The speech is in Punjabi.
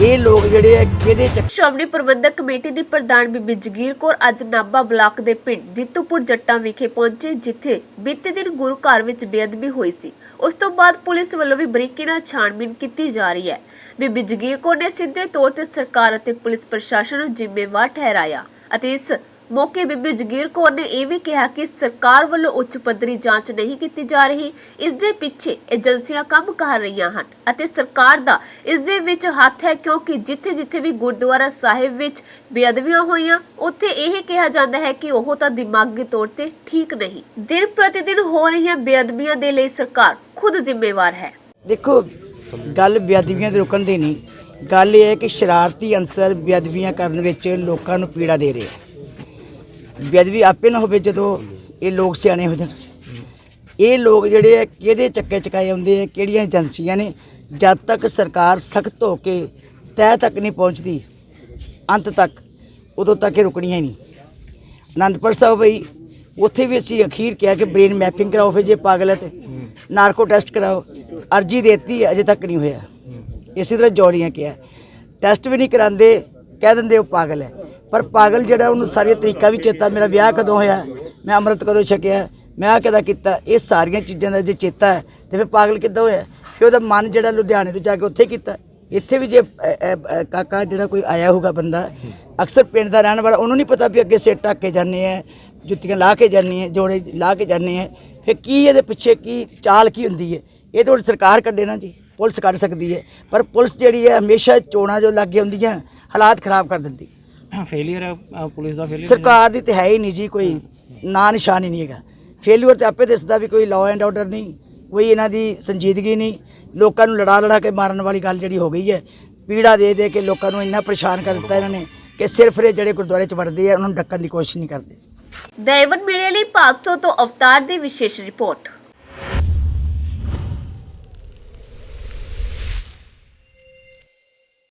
ਇਹ ਲੋਕ ਜਿਹੜੇ ਆ, ਕਿਹਦੇ ਚੱਕ ਸ਼੍ਰੋਮਣੀ ਪ੍ਰਬੰਧਕ ਕਮੇਟੀ ਦੀ ਪ੍ਰਧਾਨ ਬੀਬੀ ਜਗੀਰ ਕੌਰ ਅੱਜ ਨਾਭਾ ਬਲਾਕ ਦੇ ਪਿੰਡ ਦਿੱਤੂਪੁਰ ਜੱਟਾਂ ਵਿਖੇ ਪਹੁੰਚੇ, ਜਿੱਥੇ ਬੀਤੇ ਦਿਨ ਗੁਰੂ ਘਰ ਵਿੱਚ ਬੇਅਦਬੀ ਹੋਈ ਸੀ। ਉਸ ਤੋਂ ਬਾਅਦ ਪੁਲਿਸ ਵੱਲੋਂ ਵੀ ਬਰੀਕੀ ਨਾਲ ਛਾਣਬੀਨ ਕੀਤੀ ਜਾ ਰਹੀ ਹੈ। ਬੀਬੀ ਜਗੀਰ ਕੌਰ ਨੇ ਸਿੱਧੇ ਤੌਰ ਤੇ ਸਰਕਾਰ ਅਤੇ ਪੁਲਿਸ ਪ੍ਰਸ਼ਾਸਨ ਨੂੰ ਜ਼ਿੰਮੇਵਾਰ ਠਹਿਰਾਇਆ ਅਤੇ ਇਸ ਮੌਕੇ ਬੀਬੀ ਜਗੀਰ ਕੌਰ ਨੇ ਇਹ ਵੀ ਕਿਹਾ ਕਿ ਸਰਕਾਰ ਵੱਲੋਂ ਉੱਚ ਪੱਧਰੀ ਜਾਂਚ ਨਹੀਂ ਕੀਤੀ ਜਾ ਰਹੀ। ਇਸ ਦੇ ਪਿੱਛੇ ਏਜੰਸੀਆਂ ਕੰਮ ਕਰ ਰਹੀਆਂ ਹਨ ਅਤੇ ਸਰਕਾਰ ਦਾ ਇਸ ਦੇ ਵਿੱਚ ਹੱਥ ਹੈ ਕਿਉਂਕਿ ਜਿੱਥੇ-ਜਿੱਥੇ ਵੀ ਗੁਰਦੁਆਰਾ ਸਾਹਿਬ ਵਿੱਚ ਬੇਅਦਬੀਆਂ ਹੋਈਆਂ, ਉੱਥੇ ਇਹ ਕਿਹਾ ਜਾਂਦਾ ਹੈ ਕਿ ਉਹ ਤਾਂ ਦਿਮਾਗੀ ਤੌਰ ਤੇ ਠੀਕ ਨਹੀਂ। ਦਿਨ ਪ੍ਰਤੀ ਦਿਨ ਹੋ ਰਹੀਆਂ ਬੇਅਦਬੀਆਂ ਦੇ ਲਈ ਸਰਕਾਰ ਖੁਦ ਜ਼ਿੰਮੇਵਾਰ ਹੈ। ਦੇਖੋ, ਗੱਲ ਬੇਅਦਬੀਆਂ ਦੇ ਰੁਕਣ ਦੀ ਨਹੀਂ। ਗੱਲ ਇਹ ਹੈ ਕਿ ਸ਼ਰਾਰਤੀ ਅੰਸਰ ਬੇਅਦਬੀਆਂ ਕਰਨ ਵਿੱਚ ਲੋਕਾਂ ਨੂੰ ਪੀੜਾ ਦੇ ਰਹੇ ਆ ਬੇਅਦਬੀ ਆਪੇ ਨਾ ਹੋਵੇ ਜਦੋਂ ਇਹ ਲੋਕ ਸਿਆਣੇ ਹੋ ਜਾਣ। ਇਹ ਲੋਕ ਜਿਹੜੇ ਆ, ਕਿਹਦੇ ਚੱਕੇ ਚਕਾਏ ਆਉਂਦੇ ਆ, ਕਿਹੜੀਆਂ ਏਜੰਸੀਆਂ ਨੇ? ਜਦ ਤੱਕ ਸਰਕਾਰ ਸਖਤ ਹੋ ਕੇ ਤਹਿ ਤੱਕ ਨਹੀਂ ਪਹੁੰਚਦੀ, ਅੰਤ ਤੱਕ, ਉਦੋਂ ਤੱਕ ਇਹ ਰੁਕਣੀਆਂ ਹੀ ਨਹੀਂ। ਅਨੰਦਪੁਰ ਸਾਹਿਬ ਬਈ, ਉੱਥੇ ਵੀ ਅਸੀਂ ਅਖੀਰ ਕਿਹਾ ਕਿ ਬ੍ਰੇਨ ਮੈਪਿੰਗ ਕਰਾਓ ਫਿਰ ਜੇ ਪਾਗਲ ਹੈ ਤੇ। ਨਾਰਕੋ ਟੈਸਟ ਕਰਾਓ, ਅਰਜੀ ਦੇਤੀ, ਅਜੇ ਤੱਕ ਨਹੀਂ ਹੋਇਆ। ਇਸੇ ਤਰ੍ਹਾਂ ਜੌਰੀਆਂ ਕਿਹਾ। ਟੈਸਟ ਵੀ ਨਹੀਂ ਕਰਾਉਂਦੇ, ਕਹਿ ਦਿੰਦੇ ਉਹ ਪਾਗਲ ਹੈ। ਪਰ ਪਾਗਲ ਜਿਹੜਾ ਉਹਨੂੰ ਸਾਰੀਆਂ ਤਰੀਕਾ ਵੀ ਚੇਤਾ, ਮੇਰਾ ਵਿਆਹ ਕਦੋਂ ਹੋਇਆ? ਮੈਂ ਅੰਮ੍ਰਿਤ ਕਦੋਂ ਛਕਿਆ? ਮੈਂ ਆ ਕਦਾ ਕੀਤਾ? ਇਹ ਸਾਰੀਆਂ ਚੀਜ਼ਾਂ ਦਾ ਜੇ ਚੇਤਾ ਹੈ, ਤੇ ਫਿਰ ਪਾਗਲ ਕਿੱਦਾਂ ਹੋਇਆ? ਕਿ ਉਹਦਾ ਮਨ ਜਿਹੜਾ ਲੁਧਿਆਣੇ ਤੋਂ ਜਾ ਕੇ ਉੱਥੇ ਕੀਤਾ। ਇੱਥੇ ਵੀ ਜੇ ਕਾਕਾ ਜਿਹੜਾ ਕੋਈ ਆਇਆ ਹੋਊਗਾ ਬੰਦਾ, ਅਕਸਰ ਪਿੰਡ ਦਾ ਰਹਿਣ ਵਾਲਾ, ਉਹਨੂੰ ਨਹੀਂ ਪਤਾ ਵੀ ਅੱਗੇ ਸਿਰ ਢੱਕ ਕੇ ਜਾਂਦੇ ਆ, ਜੁੱਤੀਆਂ ਲਾ ਕੇ ਜਾਂਦੇ ਆ, ਜੋੜੇ ਲਾ ਕੇ ਜਾਂਦੇ ਆ। ਫਿਰ ਕੀ ਇਹਦੇ ਪਿੱਛੇ ਕੀ ਚਾਲ ਕੀ ਹੁੰਦੀ ਹੈ? ਇਹ ਤਾਂ ਹੁਣ ਸਰਕਾਰ ਕੱਢੇ ਨਾ ਜੀ, ਪੁਲਿਸ ਕੱਢ ਸਕਦੀ ਹੈ। ਪਰ ਪੁਲਿਸ ਜਿਹੜੀ ਹੈ, ਹਮੇਸ਼ਾ ਚੋਣਾਂ ਜੋ ਲੱਗੇ ਹੁੰਦੀਆਂ, ਹਾਲਾਤ ਖਰਾਬ ਕਰ ਦਿੰਦੀ ਫੇਲਿਅਰ ਹੈ ਅ, ਪੁਲਿਸ ਦਾ ਫੇਲਿਅਰ ਸਰਕਾਰ ਦੀ ਤੇ ਹੈ ਹੀ ਨਹੀਂ ਜੀ ਕੋਈ ਨਾਂ ਨਿਸ਼ਾਨ ਹੀ ਨਹੀਂ ਹੈਗਾ। ਫੇਲਿਅਰ ਤੇ ਆਪੇ ਦਿਸਦਾ ਵੀ ਕੋਈ ਲਾਅ ਐਂਡ ਆਰਡਰ ਨਹੀਂ ਕੋਈ ਇਹਨਾਂ ਦੀ ਸੰਜੀਦਗੀ ਨਹੀਂ ਲੋਕਾਂ ਨੂੰ ਲੜਾ ਲੜਾ ਕੇ ਮਾਰਨ ਵਾਲੀ ਗੱਲ ਜਿਹੜੀ ਹੋ ਗਈ ਹੈ। ਪੀੜਾ ਦੇ ਦੇ ਕੇ ਲੋਕਾਂ ਨੂੰ ਇੰਨਾ ਪਰੇਸ਼ਾਨ ਕਰ ਦਿੱਤਾ ਇਹਨਾਂ ਨੇ ਕਿ ਸਿਰਫ ਇਹ ਜਿਹੜੇ ਗੁਰਦੁਆਰੇ ਚ ਵੜਦੇ ਆ ਉਹਨਾਂ ਨੂੰ ਡੱਕਣ ਦੀ ਕੋਸ਼ਿਸ਼ ਨਹੀਂ ਕਰਦੇ। ਦੈਵਨ ਮੀਡੀਆ ਲਈ 500 ਤੋਂ ਅਵਤਾਰ ਦੀ ਵਿਸ਼ੇਸ਼ ਰਿਪੋਰਟ।